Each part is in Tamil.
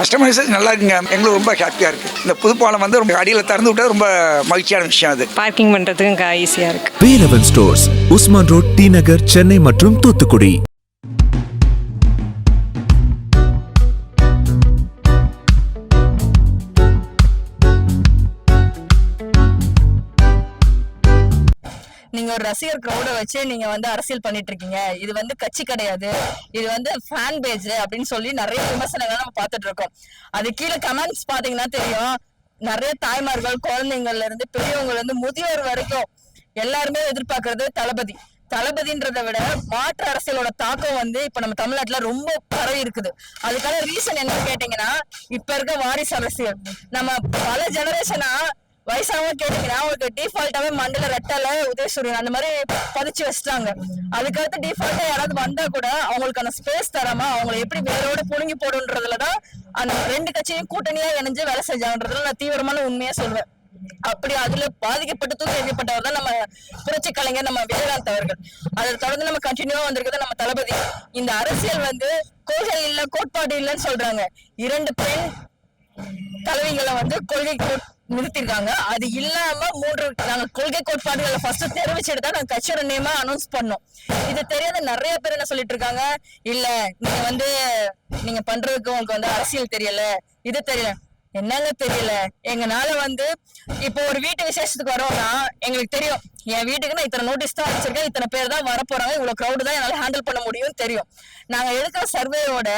கஸ்டமைசேஷன் நல்லா இருக்குங்க. எங்களுக்கு ரொம்ப ஹாப்பியாக இருக்குது இந்த புதுப்பாலம் வந்து ரொம்ப அடியில் திறந்து விட்டா ரொம்ப மகிழ்ச்சியான விஷயம் அது. பார்க்கிங் பண்ணுறதுக்கும் ஈஸியாக இருக்குது Velavan stores Usman road T Nagar Chennai மற்றும் தூத்துக்குடி. நீங்க ஒரு ரசிகர் கிரௌட வச்சு நீங்க வந்து அரசியல் பண்ணிட்டு இருக்கீங்க இது வந்து கட்சி கிடையாது. இது வந்து ஃபேன் பேஜ் அப்படின்னு சொல்லி நிறைய விமர்சனங்கள் நம்ம பார்த்துட்டு இருக்கோம் அது கீழே கமெண்ட்ஸ் பாத்தீங்கன்னா தெரியும். நிறைய தாய்மார்கள் குழந்தைங்கள்ல இருந்து பெரியவங்க இருந்து முதியோர் வரைக்கும் எல்லாருமே எதிர்பார்க்கறது தளபதி. தளபதின்றதை விட மாற்று அரசியலோட தாக்கம் வந்து இப்ப நம்ம தமிழ்நாட்டுல ரொம்ப பரவி இருக்குது. அதுக்கான ரீசன் என்ன கேட்டீங்கன்னா இப்ப இருக்க வாரிசு அரசியல். நம்ம பல ஜெனரேஷனா வயசானவங்க கேட்டீங்கன்னா அவங்களுக்கு டிஃபால்ட்டாவே மண்டல ரெட்டல உதயசூரியன் அந்த மாதிரி பதிச்சு வச்சிட்டாங்க. அதுக்கடுத்து டிஃபால்ட்டா யாராவது வந்தா கூட அவங்களுக்கான ஸ்பேஸ் தராம அவங்களை எப்படி வேரோட புடுங்கி போடுன்றதுலதான் அந்த ரெண்டு கட்சியும் கூட்டணியா இணைஞ்சு வேலை செஞ்சாங்கன்றதுல நான் தீவிரமான உண்மையா சொல்வேன். அப்படி அதுல பாதிக்கப்பட்டு தூக்கி எறியப்பட்டவர் தான் நம்ம புரட்சி கலைஞர் நம்ம விஜயகாந்த் அவர்கள். அதை தொடர்ந்து நம்ம கண்டினியூவா வந்திருக்கிறது நம்ம தளபதி. இந்த அரசியல் வந்து கொள்கை இல்ல கோட்பாடு இல்லைன்னு சொல்றாங்க. இரண்டு பெண் தலைவிகளை வந்து கொள்கை நிறுத்திருக்காங்க. அது இல்லாம மூன்று நாங்க கொள்கை கோட்பாடுகளை ஃபர்ஸ்ட் தெரிவிச்சுட்டு தான் நாங்க கட்சியோட நேமா அனௌன்ஸ் பண்ணோம். இது தெரியாத நிறைய பேர் என்ன சொல்லிட்டு இருக்காங்க? இல்ல நீங்க வந்து நீங்க பண்றதுக்கு உங்களுக்கு வந்து அரசியல் தெரியல. இது தெரியல. என்னங்க தெரியல? எங்கனால வந்து இப்போ ஒரு வீட்டு விசேஷத்துக்கு வரோம்னா எங்களுக்கு தெரியும். என் வீட்டுக்கு நான் இத்தனை நோட்டீஸ் தான் வச்சிருக்கேன் இத்தனை பேர் தான் வரப்போறாங்க. இவ்வளவு க்ரௌடு தான் என்னால ஹேண்டில் பண்ண முடியும்னு தெரியும். நாங்க எடுக்கிற சர்வேயோட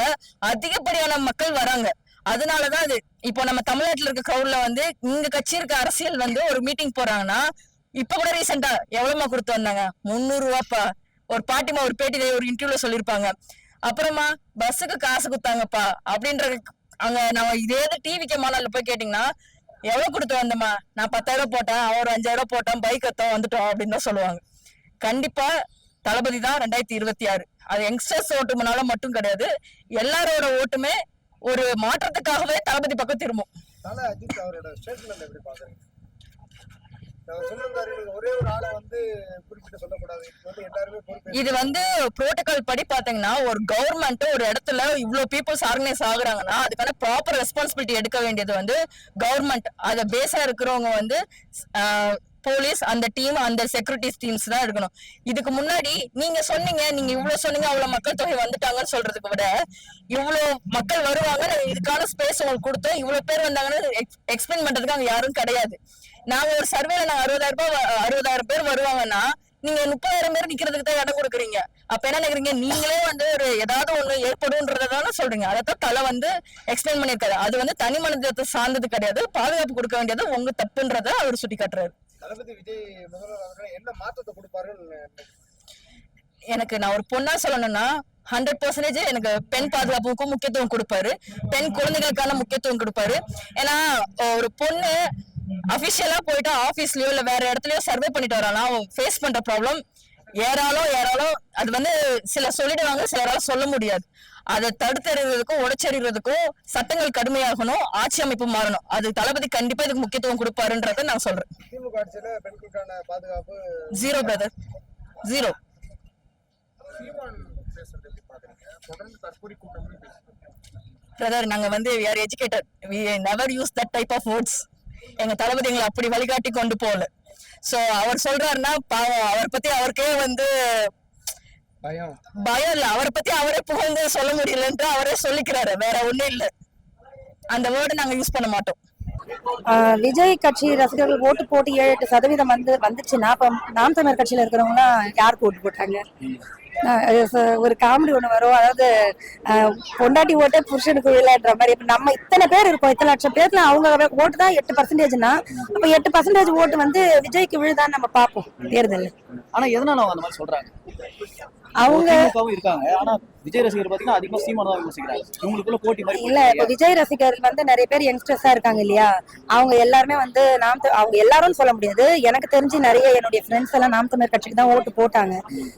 அதிகப்படியான மக்கள் வராங்க. அதனாலதான் அது இப்போ நம்ம தமிழ்நாட்டுல இருக்க க்ரௌட்ல வந்து இங்க கட்சி இருக்க அரசியல் வந்து ஒரு மீட்டிங் போறாங்கன்னா இப்ப கூட ரீசெண்டா எவ்வளவுமா கொடுத்து வந்தாங்க? முந்நூறு ரூபாப்பா ஒரு பாட்டிமா ஒரு பேட்டியில ஒரு இன்டர்வியூல சொல்லிருப்பாங்க அப்புறமா பஸ்ஸுக்கு காசு கொடுத்தாங்கப்பா அப்படின்ற அங்க நம்ம இதே டிவிக்கு மாநாள்ல போய் கேட்டீங்கன்னா எவ்வளவு கொடுத்து வந்தோமா நான் பத்தாயிரம் போட்டேன். அவர் அஞ்சாயிரம் போட்டேன் பைக் எத்தோம். வந்துட்டோம் அப்படின்னு தான் சொல்லுவாங்க. கண்டிப்பா தளபதி தான் ரெண்டாயிரத்தி இருபத்தி ஆறு. அது யங்ஸ்டர்ஸ் ஓட்டுமனால மட்டும் கிடையாது. எல்லாரோட ஓட்டுமே ஒரு மாற்றத்துக்காகவே தளபதி பக்கம் திரும்பும். தல அஜித் அவரோட ஸ்டேட்மெண்ட் எப்படி பாக்குறீங்க இது வந்து புரோட்டோகால் படி பாத்தீங்கன்னா ஒரு கவர்மெண்ட் ஒரு இடத்துல இவ்ளோ பீப்புள்ஸ் ஆர்கனைஸ் ஆகுறாங்கன்னா அதுக்கான ப்ராப்பர் ரெஸ்பான்சிபிலிட்டி எடுக்க வேண்டியது வந்து கவர்மெண்ட் அத பேஸா இருக்கிறவங்க வந்து போலீஸ் அந்த டீம் அந்த செக்யூரிட்டிஸ் டீம்ஸ் தான் இருக்கணும். இதுக்கு முன்னாடி நீங்க சொன்னீங்க நீங்க இவ்வளவு சொன்னீங்க அவ்வளவு மக்கள் தொகை வந்துட்டாங்கன்னு சொல்றதுக்கு விட இவ்வளவு மக்கள் வருவாங்க நாங்க இதுக்கான ஸ்பேஸ் உங்களுக்கு கொடுத்தோம். இவ்வளவு பேர் வந்தாங்கன்னு எக்ஸ்பிளைன் பண்றதுக்கு அங்க யாரும் கிடையாது. நாங்க ஒரு சர்வேல நாங்க அறுபதாயிரம் ரூபாய் அறுபதாயிரம் பேர் வருவாங்கன்னா நீங்க முப்பதாயிரம் பேர் நிக்கிறதுக்கு தான் இடம் கொடுக்குறீங்க. அப்ப என்ன நினைக்கிறீங்க? நீங்களே வந்து ஒரு ஏதாவது ஒண்ணு ஏற்படும்ன்றதான சொல்றீங்க. அதைத்தான் தலை வந்து எக்ஸ்பிளைன் பண்ணிருக்காரு அது வந்து தனி மனிதத்தை சார்ந்தது கிடையாது. பாதுகாப்பு கொடுக்க வேண்டியது உங்க தப்புன்றத அவர் சுட்டி காட்டுறாரு தளபதி விஜய் முதல்வர் அவர்கள் என்ன மாற்றத்தை கொடுப்பாருன்னு எனக்கு நான் ஒரு பொண்ணா சொல்லணும்னா ஹண்ட்ரட் பர்சன்டேஜ் எனக்கு பெண் பாதுகாப்புக்கும் முக்கியத்துவம் கொடுப்பாரு. பெண் குழந்தைகளுக்கான முக்கியத்துவம் கொடுப்பாரு. ஏன்னா ஒரு பொண்ணு அபிஷியலா போயிட்டு ஆபீஸ்லயோ இல்ல வேற இடத்துலயோ சர்வே பண்ணிட்டு வரானா அவன் ஃபேஸ் பண்ற ப்ராப்ளம் ஏறாலும் ஏறாலும் அது வந்து சில சொல்லிடுவாங்க சிலரால சொல்ல முடியாது. அதை தடுத்தெறிவதற்கும் உடைச்செறிவதற்கும் சட்டங்கள் கடுமையாகணும் ஆட்சி அமைப்பு மாறணும். அது தளபதி கண்டிப்பா இதுக்கு முக்கியத்துவம் கொடுப்பாருன்றத நான் சொல்றேன். ஜீரோ பிரதர் ஜீரோ பிரதர் நாங்க வந்து we are educated. We never use that type of words. எங்க தளபதி எங்களை அப்படி வழிகாட்டி கொண்டு போகல. சோ அவர் சொல்றாருன்னா பாவம். அவர் பத்தி அவருக்கே வந்து பயம். பயம் இல்ல. அவரை பத்தி அவரே புகழ்ந்து சொல்ல முடியலன்ட்டு அவரே சொல்லிக்கிறாரு. வேற ஒண்ணும் இல்ல. அந்த வேர்டு நாங்க யூஸ் பண்ண மாட்டோம். ஆஹ் விஜய் கட்சி ரசிகர்கள் ஓட்டு போட்டு ஏழு எட்டு சதவீதம் வந்து வந்துச்சுன்னா அப்ப நாம் தமிழர் கட்சியில இருக்கிறவங்களாம் யாருக்கு ஓட்டு போட்டாங்க? ஒரு காமெடி ஒண்ணு வரும். அதாவது ஆஹ் பொண்டாட்டி ஓட்டே புருஷனுக்கு விளையாடுற மாதிரி. இப்ப நம்ம இத்தனை பேர் இருக்கோம். இத்தனை லட்சம் பேர்ல அவங்க ஓட்டு தான் எட்டு பர்சன்டேஜ்னா அப்ப எட்டு பர்சன்டேஜ் ஓட்டு வந்து விஜய்க்கு விழுதான்னு நம்ம பார்ப்போம். தேர்தல் ஆனா எதனால அவங்க அந்த மாதிரி சொல்றாங்க? அவங்க இருக்காங்க. ஆனா விஜய் ரசிகர் பாத்தீங்கன்னா அதிகமா சீமான தான் விமர்சிக்கிறாங்க இவங்களுக்குள்ள போட்டி மாதிரி இல்ல இப்ப விஜய் ரசிகர்கள் வந்து நிறைய பேர் யங்ஸ்டர்ஸா இருக்காங்க இல்லையா? அவங்க எல்லாருமே வந்து நாம் அவங்க எல்லாரும் சொல்ல முடியாது. எனக்கு தெரிஞ்சு நிறைய என்னுடைய ஃப்ரெண்ட்ஸ் எல்லாம் நாம் தமிழர் கட்சிக்கு தான் ஓட்டு போட்டாங்க.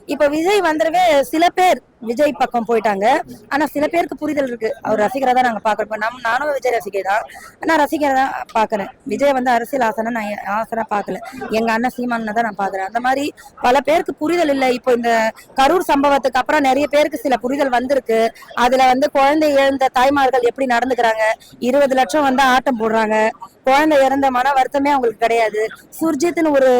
இப்ப விஜய் வந்துடவே சில பேர் விஜய் பக்கம் போயிட்டாங்க. ஆனா சில பேருக்கு புரிதல் இருக்கு. அவர் ரசிகரா தான் நாங்க பாக்குறோம் நம் நானும் விஜய் ரசிகை தான் நான் ரசிகரை தான் பாக்குறேன் விஜய் வந்து அரசியல் ஆசனா நான் ஆசனா பாக்கல எங்க அண்ணன் சீமான தான் நான் பாக்குறேன் அந்த மாதிரி பல பேருக்கு புரிதல் இல்லை. இப்போ இந்த கரூர் சம்பவத்துக்கு அப்புறம் நிறைய பேருக்கு சில புரிதல் வந்திருக்கு. அதுல வந்து குழந்தை இழந்த தாய்மார்கள் எப்படி நடந்துக்கிறாங்க? இருபது லட்சம் வந்து ஆட்டம் போடுறாங்க. குழந்தை இறந்த மன வருத்தமே அவங்களுக்கு கிடையாது. சுர்ஜித்னு ஒரு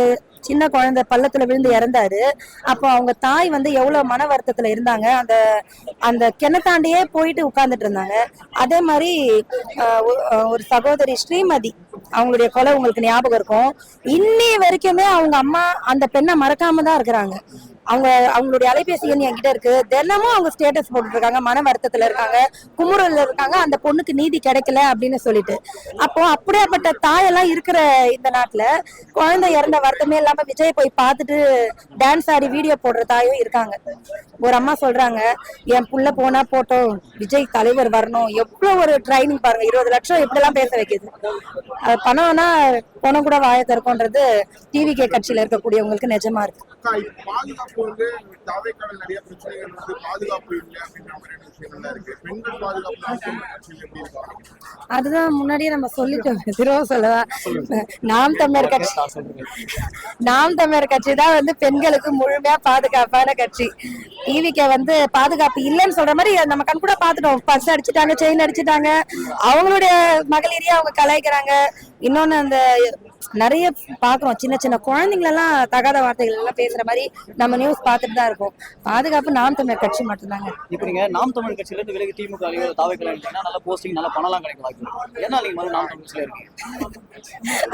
சின்ன குழந்தை பள்ளத்துல விழுந்து இறந்தாரு. அப்போ அவங்க தாய் வந்து எவ்வளவு மன வருத்தத்துல இருந்தாங்க. அந்த அந்த கிணத்தாண்டியே போயிட்டு உட்கார்ந்துட்டு இருந்தாங்க. அதே மாதிரி ஆஹ் ஒரு சகோதரி ஸ்ரீமதி அவங்களுடைய கொலை உங்களுக்கு ஞாபகம் இருக்கும். இன்னி வரைக்குமே அவங்க அம்மா அந்த பெண்ணை மறக்காம தான் இருக்கிறாங்க. அவங்க அவங்களுடைய அலைபேசி எண் என்கிட்ட இருக்கு. தினமும் அவங்க ஸ்டேட்டஸ் போட்டுட்டு இருக்காங்க மன வருத்தத்துல இருக்காங்க குமுறல்ல இருக்காங்க அந்த பொண்ணுக்கு நீதி கிடைக்கல அப்படின்னு சொல்லிட்டு. அப்போ அப்படியாப்பட்ட தாயெல்லாம் இருக்கிற இந்த நாட்டுல குழந்தை இறந்த வருத்தமே இல்லாம விஜய் போய் பார்த்துட்டு டான்ஸ் ஆடி வீடியோ போடுற தாயும் இருக்காங்க. ஒரு அம்மா சொல்றாங்க என் புள்ள போனா போட்டோம் விஜய் தலைவர் வரணும். எவ்வளவு ஒரு ட்ரைனிங் பாருங்க இருபது லட்சம் எப்படிலாம் பேச வைக்குது. அது பணம்னா பணம் கூட வாய திறக்கும்ன்றது டிவிகே கட்சியில இருக்கக்கூடியவங்களுக்கு நிஜமா இருக்கு. பாதுகாப்பு வந்து நிறைய பிரச்சனைகள் வந்து பாதுகாப்பு இல்லை அப்படின்ற மாதிரியான விஷயங்கள்லாம் இருக்கு. பெண்கள் பாதுகாப்பு அதுதான் முன்னாடியே நம்ம சொல்லிட்டோம். திரும்ப சொல்லவா? நாம் தமிழர் கட்சி. நாம் தமிழர் கட்சி தான் வந்து பெண்களுக்கு முழுமையா பாதுகாப்பான கட்சி. டிவிக்கு வந்து பாதுகாப்பு இல்லைன்னு சொல்ற மாதிரி நம்ம கண் கூட பாத்துட்டோம் பஸ் அடிச்சுட்டாங்க செயின் அடிச்சுட்டாங்க. அவங்களுடைய மகளிரையே அவங்க கலாய்க்கிறாங்க. இன்னொன்னு அந்த நிறைய பாக்குறோம். சின்ன சின்ன குழந்தைங்களெல்லாம் தகாத வார்த்தைகள் எல்லாம் பேசுற மாதிரி நம்ம நியூஸ் பார்த்துட்டு தான் இருக்கோம். பாதுகாப்பு நாம் தமிழர் கட்சி மட்டும்தாங்க. இப்போ நீங்க நாம் தமிழ் கட்சியில இருந்து விலகி திமுக நல்ல போஸ்டிங் நல்ல பணம்லாம் கிடைக்க வாய்ப்பு இருக்கு. ஏன்னா நீங்க மறு நாம் தமிழ் கட்சியில இருக்கீங்க?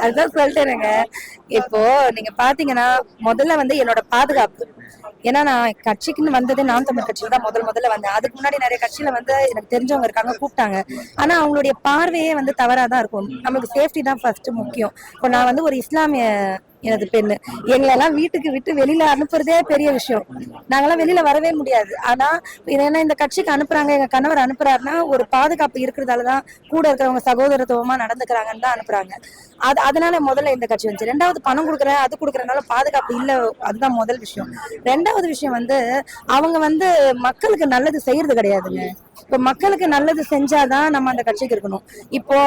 அதுதான் சொல்லிட்டேனுங்க. இப்போ நீங்க பாத்தீங்கன்னா முதல்ல வந்து என்னோட பாதுகாப்பு. ஏன்னா நான் கட்சிக்குன்னு வந்தது நாம் தமிழ் கட்சியில தான் முதல் முதல்ல வந்தேன். அதுக்கு முன்னாடி நிறைய கட்சியில வந்து எனக்கு தெரிஞ்சவங்க இருக்காங்க கூப்பிட்டாங்க. ஆனா அவங்களுடைய பார்வையே வந்து தவறா தான் இருக்கும். நம்மளுக்கு சேஃப்டி தான் ஃபர்ஸ்ட் முக்கியம். இப்போ நான் வந்து ஒரு இஸ்லாமிய எனது பெண்ணு. எங்களை எல்லாம் வீட்டுக்கு விட்டு வெளியில அனுப்புறதே பெரிய விஷயம். நாங்கெல்லாம் வெளியில வரவே முடியாது. ஆனா ஏன்னா இந்த கட்சிக்கு அனுப்புறாங்க எங்க கணவர் அனுப்புறாருன்னா ஒரு பாதுகாப்பு இருக்கிறதால தான் கூட இருக்கிறவங்க சகோதரத்துவமா நடந்துக்கிறாங்கன்னு தான் அனுப்புறாங்க. அது அதனால முதல்ல இந்த கட்சி வந்துச்சு. ரெண்டாவது பணம் கொடுக்குறேன் அது கொடுக்குறதுனால பாதுகாப்பு இல்ல அதுதான் முதல் விஷயம். ரெண்டாவது விஷயம் வந்து அவங்க வந்து மக்களுக்கு நல்லது செய்யறது கிடையாதுங்க. இப்போ மக்களுக்கு நல்லது செஞ்சாதான் நம்ம அந்த கட்சிக்கு இருக்கணும். இப்போ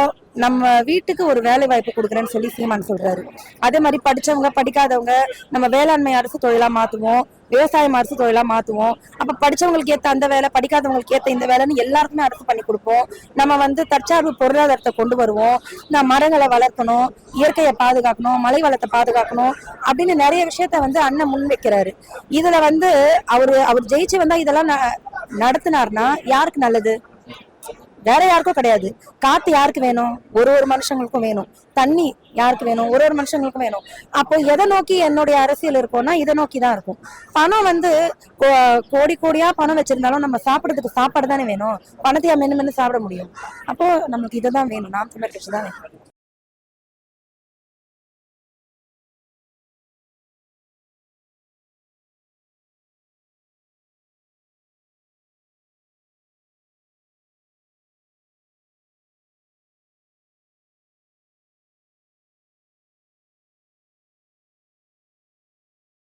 நம்ம வீட்டுக்கு ஒரு வேலை வாய்ப்பு கொடுக்குறேன்னு சொல்லி சீமான் சொல்றாரு. அதே மாதிரி படிச்சவங்க படிக்காதவங்க நம்ம வேளாண்மை அரசு தொழிலா மாத்துவோம் விவசாயம் அரசு தொழிலா மாத்துவோம். அப்ப படிச்சவங்களுக்கு ஏத்த அந்த வேலை படிக்காதவங்களுக்கு ஏத்த இந்த வேலைன்னு எல்லாருக்குமே அரசு பண்ணி கொடுப்போம். நம்ம வந்து தற்சார்பு பொருளாதாரத்தை கொண்டு வருவோம். நான் மரங்களை வளர்க்கணும் இயற்கையை பாதுகாக்கணும் மலை வளத்தை பாதுகாக்கணும் அப்படின்னு நிறைய விஷயத்த வந்து அண்ணன் முன் வைக்கிறாரு இதுல வந்து அவரு அவர் ஜெயிச்சு வந்தா இதெல்லாம் நடத்தினார்னா யாருக்கு நல்லது? வேற யாருக்கும் கிடையாது. காத்து யாருக்கு வேணும்? ஒரு ஒரு மனுஷங்களுக்கும் வேணும். தண்ணி யாருக்கு வேணும்? ஒரு ஒரு மனுஷங்களுக்கும் வேணும். அப்போ எதை நோக்கி என்னுடைய அரசியல் இருக்கும்னா இதை நோக்கி தான் இருக்கும். பணம் வந்து கோ- கோடி கோடியா பணம் வச்சிருந்தாலும் நம்ம சாப்பிடறதுக்கு சாப்பாடு தானே வேணும்? பணத்தையா மென்னு மென்னு சாப்பிட முடியும். அப்போ நமக்கு இதை தான் வேணும். நாம் தமிழர் கட்சி தான் வேணும்.